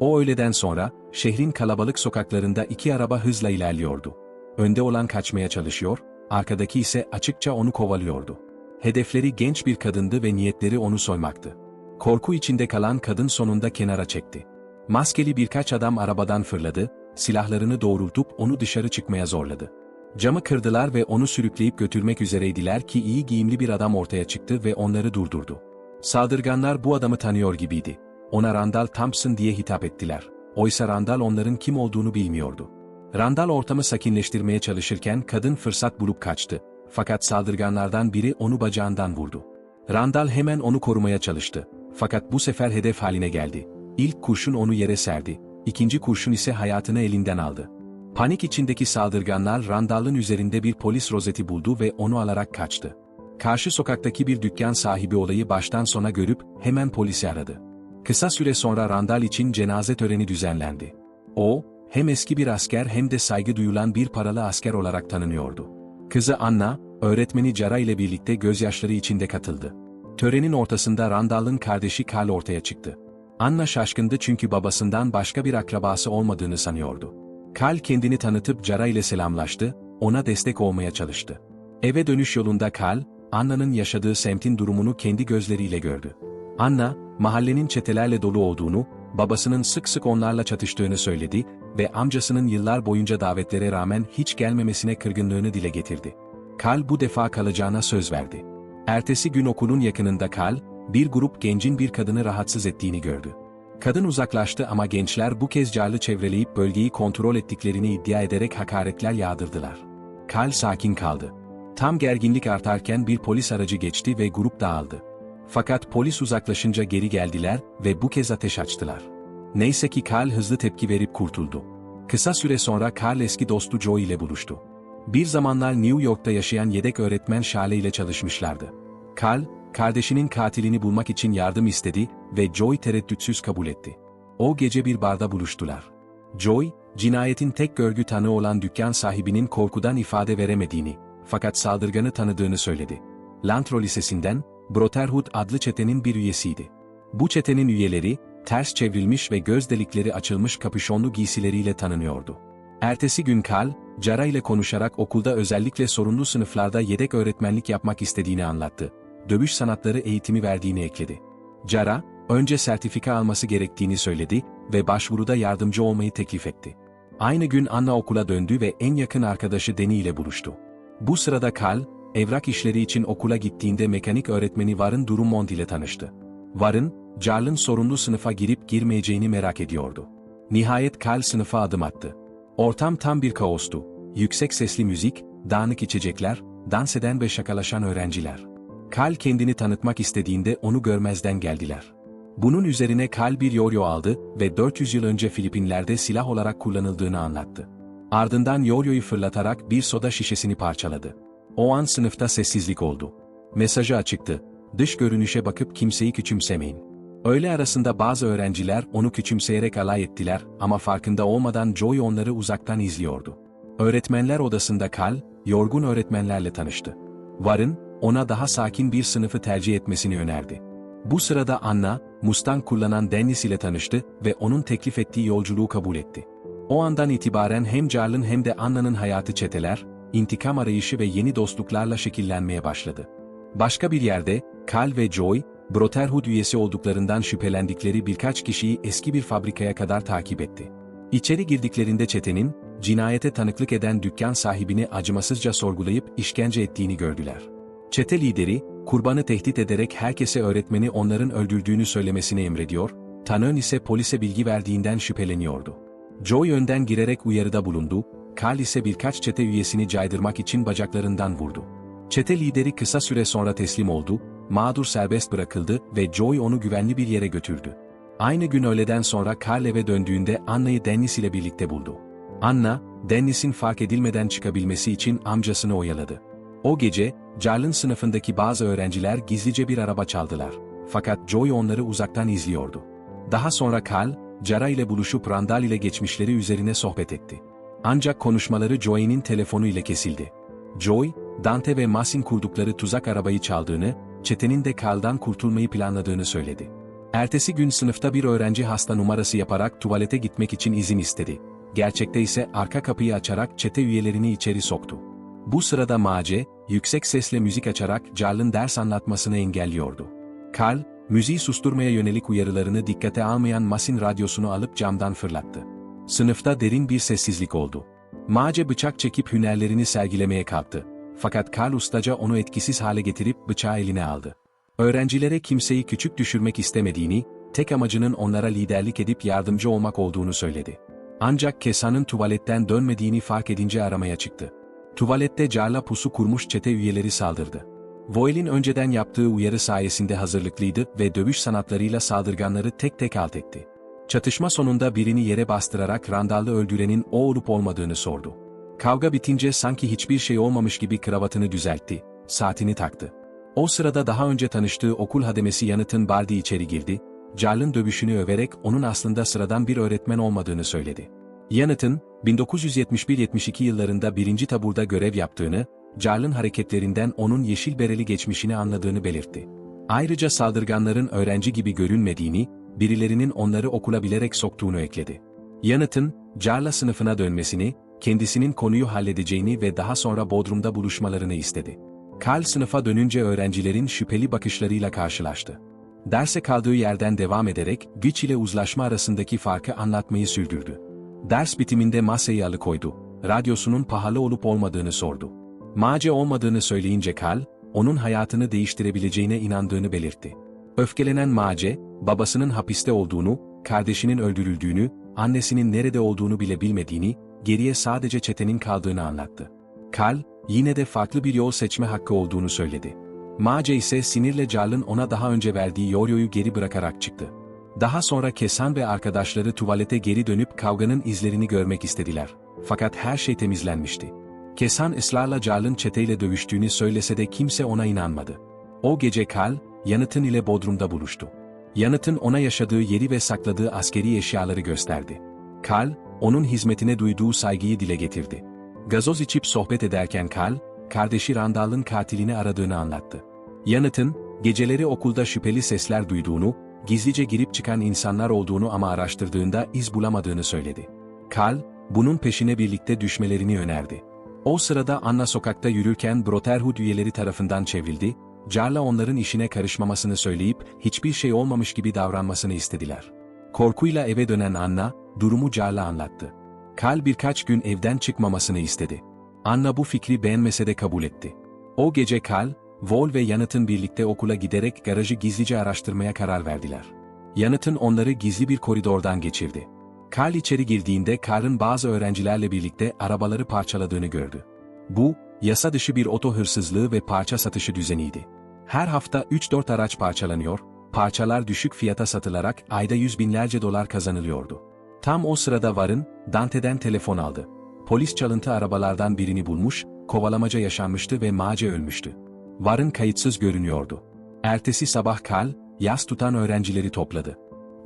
O öğleden sonra, şehrin kalabalık sokaklarında iki araba hızla ilerliyordu. Önde olan kaçmaya çalışıyor, arkadaki ise açıkça onu kovalıyordu. Hedefleri genç bir kadındı ve niyetleri onu soymaktı. Korku içinde kalan kadın sonunda kenara çekti. Maskeli birkaç adam arabadan fırladı, silahlarını doğrultup onu dışarı çıkmaya zorladı. Camı kırdılar ve onu sürükleyip götürmek üzereydiler ki iyi giyimli bir adam ortaya çıktı ve onları durdurdu. Saldırganlar bu adamı tanıyor gibiydi. Ona Randall Thompson diye hitap ettiler. Oysa Randall onların kim olduğunu bilmiyordu. Randall ortamı sakinleştirmeye çalışırken kadın fırsat bulup kaçtı. Fakat saldırganlardan biri onu bacağından vurdu. Randall hemen onu korumaya çalıştı. Fakat bu sefer hedef haline geldi. İlk kurşun onu yere serdi. İkinci kurşun ise hayatını elinden aldı. Panik içindeki saldırganlar Randall'ın üzerinde bir polis rozeti buldu ve onu alarak kaçtı. Karşı sokaktaki bir dükkan sahibi olayı baştan sona görüp hemen polisi aradı. Kısa süre sonra Randall için cenaze töreni düzenlendi. O, hem eski bir asker hem de saygı duyulan bir paralı asker olarak tanınıyordu. Kızı Anna, öğretmeni Cara ile birlikte gözyaşları içinde katıldı. Törenin ortasında Randall'ın kardeşi Carl ortaya çıktı. Anna şaşkındı çünkü babasından başka bir akrabası olmadığını sanıyordu. Carl kendini tanıtıp Cara ile selamlaştı, ona destek olmaya çalıştı. Eve dönüş yolunda Carl, Anna'nın yaşadığı semtin durumunu kendi gözleriyle gördü. Anna, mahallenin çetelerle dolu olduğunu, babasının sık sık onlarla çatıştığını söyledi ve amcasının yıllar boyunca davetlere rağmen hiç gelmemesine kırgınlığını dile getirdi. Carl bu defa kalacağına söz verdi. Ertesi gün okulun yakınında Carl, bir grup gencin bir kadını rahatsız ettiğini gördü. Kadın uzaklaştı ama gençler bu kez Carl'ı çevreleyip bölgeyi kontrol ettiklerini iddia ederek hakaretler yağdırdılar. Carl sakin kaldı. Tam gerginlik artarken bir polis aracı geçti ve grup dağıldı. Fakat polis uzaklaşınca geri geldiler ve bu kez ateş açtılar. Neyse ki Carl hızlı tepki verip kurtuldu. Kısa süre sonra Carl eski dostu Joe ile buluştu. Bir zamanlar New York'ta yaşayan yedek öğretmen Shale ile çalışmışlardı. Carl, kardeşinin katilini bulmak için yardım istedi ve Joy tereddütsüz kabul etti. O gece bir barda buluştular. Joy, cinayetin tek görgü tanığı olan dükkan sahibinin korkudan ifade veremediğini, fakat saldırganı tanıdığını söyledi. Lantro Lisesi'nden, Brotherhood adlı çetenin bir üyesiydi. Bu çetenin üyeleri, ters çevrilmiş ve göz delikleri açılmış kapüşonlu giysileriyle tanınıyordu. Ertesi gün Carl, Cara ile konuşarak okulda özellikle sorunlu sınıflarda yedek öğretmenlik yapmak istediğini anlattı. Dövüş sanatları eğitimi verdiğini ekledi. Cara, önce sertifika alması gerektiğini söyledi ve başvuruda yardımcı olmayı teklif etti. Aynı gün Anna okula döndü ve en yakın arkadaşı Deni ile buluştu. Bu sırada Carl, evrak işleri için okula gittiğinde mekanik öğretmeni Warren Drummond ile tanıştı. Warren, Carl'ın sorunlu sınıfa girip girmeyeceğini merak ediyordu. Nihayet Carl sınıfa adım attı. Ortam tam bir kaostu. Yüksek sesli müzik, dağınık içecekler, dans eden ve şakalaşan öğrenciler. Carl kendini tanıtmak istediğinde onu görmezden geldiler. Bunun üzerine Carl bir yoyo aldı ve 400 yıl önce Filipinler'de silah olarak kullanıldığını anlattı. Ardından yoyoyu fırlatarak bir soda şişesini parçaladı. O an sınıfta sessizlik oldu. Mesajı açıktı. Dış görünüşe bakıp kimseyi küçümsemeyin. Öğle arasında bazı öğrenciler onu küçümseyerek alay ettiler ama farkında olmadan Joy onları uzaktan izliyordu. Öğretmenler odasında Carl, yorgun öğretmenlerle tanıştı. Warren, ona daha sakin bir sınıfı tercih etmesini önerdi. Bu sırada Anna, Mustang kullanan Dennis ile tanıştı ve onun teklif ettiği yolculuğu kabul etti. O andan itibaren hem Carl'ın hem de Anna'nın hayatı çeteler, intikam arayışı ve yeni dostluklarla şekillenmeye başladı. Başka bir yerde, Carl ve Joy, Brotherhood üyesi olduklarından şüphelendikleri birkaç kişiyi eski bir fabrikaya kadar takip etti. İçeri girdiklerinde çetenin, cinayete tanıklık eden dükkan sahibini acımasızca sorgulayıp işkence ettiğini gördüler. Çete lideri, kurbanı tehdit ederek herkese öğretmeni onların öldürdüğünü söylemesini emrediyor, Tanön ise polise bilgi verdiğinden şüpheleniyordu. Joy önden girerek uyarıda bulundu, Carl ise birkaç çete üyesini caydırmak için bacaklarından vurdu. Çete lideri kısa süre sonra teslim oldu, mağdur serbest bırakıldı ve Joy onu güvenli bir yere götürdü. Aynı gün öğleden sonra Carl eve döndüğünde Anna'yı Dennis ile birlikte buldu. Anna, Dennis'in fark edilmeden çıkabilmesi için amcasını oyaladı. O gece, Carl'ın sınıfındaki bazı öğrenciler gizlice bir araba çaldılar. Fakat Joy onları uzaktan izliyordu. Daha sonra Carl, Cara ile buluşup Randall ile geçmişleri üzerine sohbet etti. Ancak konuşmaları Joy'nin telefonu ile kesildi. Joy, Dante ve Masin kurdukları tuzak arabayı çaldığını, çetenin de Carl'dan kurtulmayı planladığını söyledi. Ertesi gün sınıfta bir öğrenci hasta numarası yaparak tuvalete gitmek için izin istedi. Gerçekte ise arka kapıyı açarak çete üyelerini içeri soktu. Bu sırada Mace, yüksek sesle müzik açarak Carl'ın ders anlatmasını engelliyordu. Carl, müziği susturmaya yönelik uyarılarını dikkate almayan Masin radyosunu alıp camdan fırlattı. Sınıfta derin bir sessizlik oldu. Mace bıçak çekip hünerlerini sergilemeye kalktı. Fakat Carl ustaca onu etkisiz hale getirip bıçağı eline aldı. Öğrencilere kimseyi küçük düşürmek istemediğini, tek amacının onlara liderlik edip yardımcı olmak olduğunu söyledi. Ancak Kesa'nın tuvaletten dönmediğini fark edince aramaya çıktı. Tuvalette Carla pusu kurmuş çete üyeleri saldırdı. Voel'in önceden yaptığı uyarı sayesinde hazırlıklıydı ve dövüş sanatlarıyla saldırganları tek tek alt etti. Çatışma sonunda birini yere bastırarak Randall'ı öldürenin o olup olmadığını sordu. Kavga bitince sanki hiçbir şey olmamış gibi kravatını düzeltti, saatini taktı. O sırada daha önce tanıştığı okul hademesi yanıtın Bardi içeri girdi, Carl'ın dövüşünü överek onun aslında sıradan bir öğretmen olmadığını söyledi. Yanıt'ın, 1971-72 yıllarında birinci taburda görev yaptığını, Carl'ın hareketlerinden onun yeşil bereli geçmişini anladığını belirtti. Ayrıca saldırganların öğrenci gibi görünmediğini, birilerinin onları okula bilerek soktuğunu ekledi. Yanıt'ın, Carla sınıfına dönmesini, kendisinin konuyu halledeceğini ve daha sonra Bodrum'da buluşmalarını istedi. Karl sınıfa dönünce öğrencilerin şüpheli bakışlarıyla karşılaştı. Derse kaldığı yerden devam ederek güç ile uzlaşma arasındaki farkı anlatmayı sürdürdü. Ders bitiminde masayı alıkoydu, radyosunun pahalı olup olmadığını sordu. Mace olmadığını söyleyince Karl, onun hayatını değiştirebileceğine inandığını belirtti. Öfkelenen Mace, babasının hapiste olduğunu, kardeşinin öldürüldüğünü, annesinin nerede olduğunu bile bilmediğini, geriye sadece çetenin kaldığını anlattı. Karl, yine de farklı bir yol seçme hakkı olduğunu söyledi. Mace ise sinirle Carl'ın ona daha önce verdiği yoryoyu geri bırakarak çıktı. Daha sonra Kesan ve arkadaşları tuvalete geri dönüp kavganın izlerini görmek istediler. Fakat her şey temizlenmişti. Kesan ısrarla Carl'ın çeteyle dövüştüğünü söylese de kimse ona inanmadı. O gece Karl, Yanıt'ın ile Bodrum'da buluştu. Yanıt'ın ona yaşadığı yeri ve sakladığı askeri eşyaları gösterdi. Karl, onun hizmetine duyduğu saygıyı dile getirdi. Gazoz içip sohbet ederken Karl, kardeşi Randall'ın katilini aradığını anlattı. Yanıt'ın, geceleri okulda şüpheli sesler duyduğunu, gizlice girip çıkan insanlar olduğunu ama araştırdığında iz bulamadığını söyledi. Karl, bunun peşine birlikte düşmelerini önerdi. O sırada Anna sokakta yürürken Brotherhood üyeleri tarafından çevrildi, Carla onların işine karışmamasını söyleyip hiçbir şey olmamış gibi davranmasını istediler. Korkuyla eve dönen Anna, durumu Carla anlattı. Karl birkaç gün evden çıkmamasını istedi. Anna bu fikri beğenmese de kabul etti. O gece Karl, Vol ve Yanıt'ın birlikte okula giderek garajı gizlice araştırmaya karar verdiler. Yanıt'ın onları gizli bir koridordan geçirdi. Karl içeri girdiğinde Karl'ın bazı öğrencilerle birlikte arabaları parçaladığını gördü. Bu, yasa dışı bir oto hırsızlığı ve parça satışı düzeniydi. Her hafta 3-4 araç parçalanıyor, parçalar düşük fiyata satılarak ayda yüz binlerce dolar kazanılıyordu. Tam o sırada Varın, Dante'den telefon aldı. Polis çalıntı arabalardan birini bulmuş, kovalamaca yaşanmıştı ve Mace ölmüştü. Varın kayıtsız görünüyordu. Ertesi sabah Kal, yas tutan öğrencileri topladı.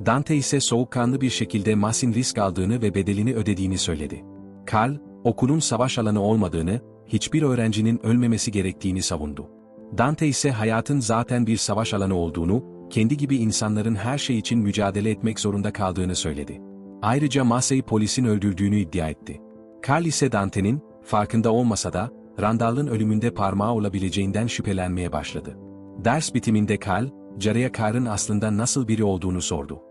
Dante ise soğukkanlı bir şekilde Masin risk aldığını ve bedelini ödediğini söyledi. Kal, okulun savaş alanı olmadığını, hiçbir öğrencinin ölmemesi gerektiğini savundu. Dante ise hayatın zaten bir savaş alanı olduğunu, kendi gibi insanların her şey için mücadele etmek zorunda kaldığını söyledi. Ayrıca Massey'i polisin öldürdüğünü iddia etti. Carl ise Dante'nin, farkında olmasa da, Randall'ın ölümünde parmağı olabileceğinden şüphelenmeye başladı. Ders bitiminde Carl, Jara'ya Carr'ın aslında nasıl biri olduğunu sordu.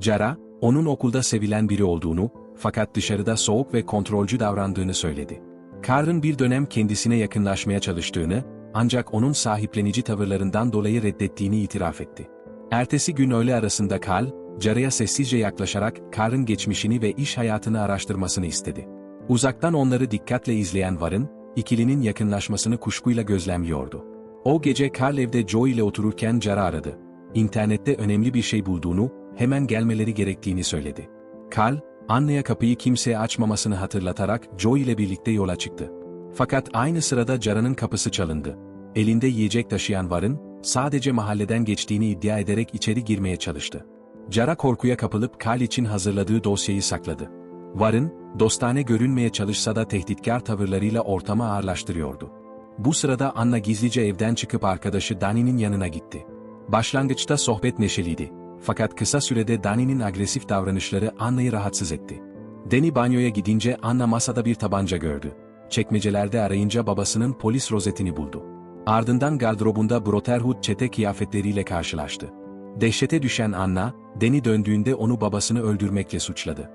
Jara, onun okulda sevilen biri olduğunu, fakat dışarıda soğuk ve kontrolcü davrandığını söyledi. Carr'ın bir dönem kendisine yakınlaşmaya çalıştığını, ancak onun sahiplenici tavırlarından dolayı reddettiğini itiraf etti. Ertesi gün öğle arasında Carl, Jara'ya sessizce yaklaşarak Carr'ın geçmişini ve iş hayatını araştırmasını istedi. Uzaktan onları dikkatle izleyen Varın, ikilinin yakınlaşmasını kuşkuyla gözlemliyordu. O gece Carl evde Joe ile otururken Jara aradı. İnternette önemli bir şey bulduğunu, hemen gelmeleri gerektiğini söyledi. Carl, Anna'ya kapıyı kimseye açmamasını hatırlatarak Joe ile birlikte yola çıktı. Fakat aynı sırada Jara'nın kapısı çalındı. Elinde yiyecek taşıyan Varın, sadece mahalleden geçtiğini iddia ederek içeri girmeye çalıştı. Cara korkuya kapılıp Kal için hazırladığı dosyayı sakladı. Varın, dostane görünmeye çalışsa da tehditkar tavırlarıyla ortamı ağırlaştırıyordu. Bu sırada Anna gizlice evden çıkıp arkadaşı Dani'nin yanına gitti. Başlangıçta sohbet neşeliydi. Fakat kısa sürede Danny'nin agresif davranışları Anna'yı rahatsız etti. Danny banyoya gidince Anna masada bir tabanca gördü. Çekmecelerde arayınca babasının polis rozetini buldu. Ardından gardırobunda Brotherhood çete kıyafetleriyle karşılaştı. Dehşete düşen Anna, Danny döndüğünde onu babasını öldürmekle suçladı.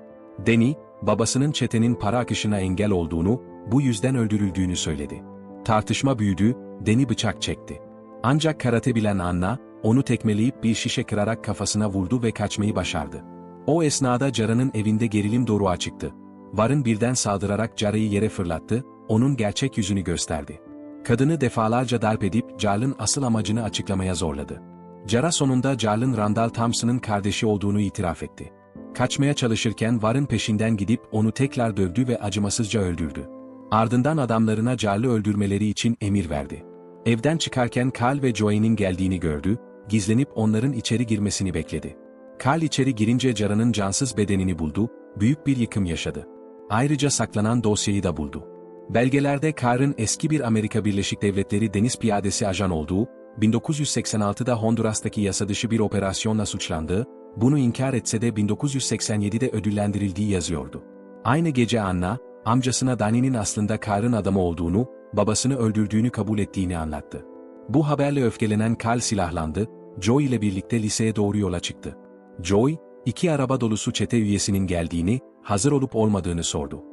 Danny, babasının çetenin para akışına engel olduğunu, bu yüzden öldürüldüğünü söyledi. Tartışma büyüdü, Danny bıçak çekti. Ancak karate bilen Anna, onu tekmeleyip bir şişe kırarak kafasına vurdu ve kaçmayı başardı. O esnada Cara'nın evinde gerilim doruğa çıktı. Varın birden saldırarak Cara'yı yere fırlattı, onun gerçek yüzünü gösterdi. Kadını defalarca darp edip Jarl'ın asıl amacını açıklamaya zorladı. Cara sonunda Jarl'ın Randall Thompson'ın kardeşi olduğunu itiraf etti. Kaçmaya çalışırken Varın peşinden gidip onu tekrar dövdü ve acımasızca öldürdü. Ardından adamlarına Jarl'ı öldürmeleri için emir verdi. Evden çıkarken Carl ve Joey'nin geldiğini gördü, gizlenip onların içeri girmesini bekledi. Carl içeri girince Cara'nın cansız bedenini buldu, büyük bir yıkım yaşadı. Ayrıca saklanan dosyayı da buldu. Belgelerde Carr'ın eski bir Amerika Birleşik Devletleri deniz piyadesi ajan olduğu, 1986'da Honduras'taki yasadışı bir operasyonla suçlandığı, bunu inkar etse de 1987'de ödüllendirildiği yazıyordu. Aynı gece Anna, amcasına Danny'nin aslında Carr'ın adamı olduğunu, babasını öldürdüğünü kabul ettiğini anlattı. Bu haberle öfkelenen Carl silahlandı, Joy ile birlikte liseye doğru yola çıktı. Joy, iki araba dolusu çete üyesinin geldiğini, hazır olup olmadığını sordu.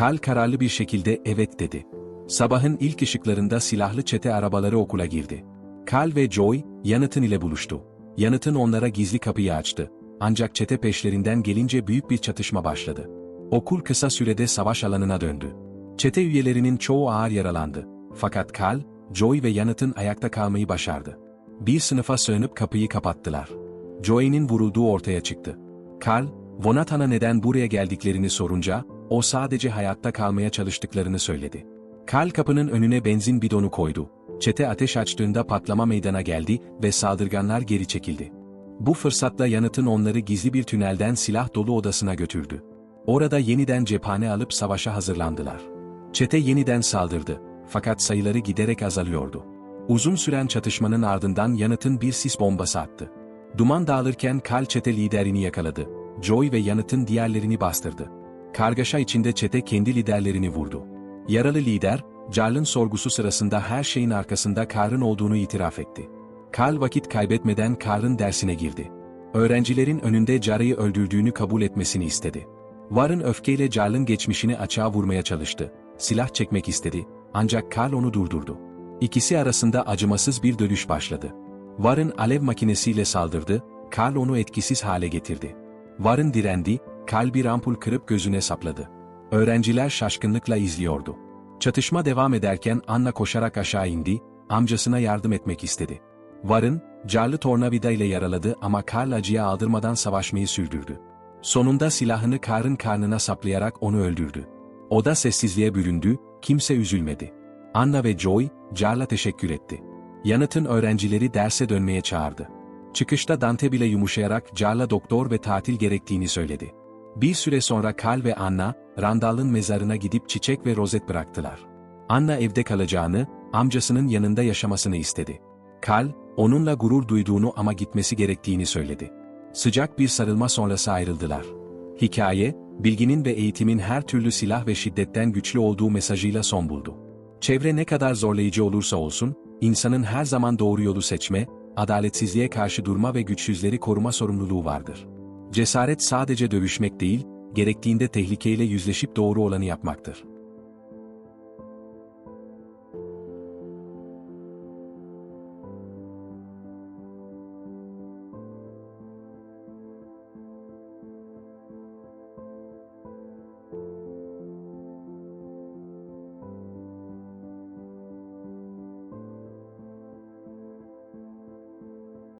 Carl kararlı bir şekilde evet dedi. Sabahın ilk ışıklarında silahlı çete arabaları okula girdi. Carl ve Joy, Yanıt'ın ile buluştu. Yanıt'ın onlara gizli kapıyı açtı. Ancak çete peşlerinden gelince büyük bir çatışma başladı. Okul kısa sürede savaş alanına döndü. Çete üyelerinin çoğu ağır yaralandı. Fakat Carl, Joy ve Yanıt'ın ayakta kalmayı başardı. Bir sınıfa sığınıp kapıyı kapattılar. Joey'nin vurulduğu ortaya çıktı. Carl, Vonathan'a neden buraya geldiklerini sorunca, o sadece hayatta kalmaya çalıştıklarını söyledi. Carl kapının önüne benzin bidonu koydu. Çete ateş açtığında patlama meydana geldi ve saldırganlar geri çekildi. Bu fırsatla yanıtın onları gizli bir tünelden silah dolu odasına götürdü. Orada yeniden cephane alıp savaşa hazırlandılar. Çete yeniden saldırdı, fakat sayıları giderek azalıyordu. Uzun süren çatışmanın ardından yanıtın bir sis bombası attı. Duman dağılırken Kal çete liderini yakaladı. Joy ve yanıtın diğerlerini bastırdı. Kargaşa içinde çete kendi liderlerini vurdu. Yaralı lider, Jarl'ın sorgusu sırasında her şeyin arkasında Kar'ın olduğunu itiraf etti. Karl vakit kaybetmeden Kar'ın dersine girdi. Öğrencilerin önünde Jar'ı öldürdüğünü kabul etmesini istedi. Warren öfkeyle Jarl'ın geçmişini açığa vurmaya çalıştı. Silah çekmek istedi, ancak Karl onu durdurdu. İkisi arasında acımasız bir dövüş başladı. Warren alev makinesiyle saldırdı, Karl onu etkisiz hale getirdi. Warren direndi, Karl bir ampul kırıp gözüne sapladı. Öğrenciler şaşkınlıkla izliyordu. Çatışma devam ederken Anna koşarak aşağı indi, amcasına yardım etmek istedi. Warren, carlı tornavida ile yaraladı ama Karl acıya aldırmadan savaşmayı sürdürdü. Sonunda silahını Karl'ın karnına saplayarak onu öldürdü. O da sessizliğe büründü, kimse üzülmedi. Anna ve Joy, Carl'a teşekkür etti. Yanıt'ın öğrencileri derse dönmeye çağırdı. Çıkışta Dante bile yumuşayarak Carl'a doktor ve tatil gerektiğini söyledi. Bir süre sonra Carl ve Anna, Randall'ın mezarına gidip çiçek ve rozet bıraktılar. Anna evde kalacağını, amcasının yanında yaşamasını istedi. Carl, onunla gurur duyduğunu ama gitmesi gerektiğini söyledi. Sıcak bir sarılma sonrası ayrıldılar. Hikaye, bilginin ve eğitimin her türlü silah ve şiddetten güçlü olduğu mesajıyla son buldu. Çevre ne kadar zorlayıcı olursa olsun, insanın her zaman doğru yolu seçme, adaletsizliğe karşı durma ve güçsüzleri koruma sorumluluğu vardır. Cesaret sadece dövüşmek değil, gerektiğinde tehlikeyle yüzleşip doğru olanı yapmaktır.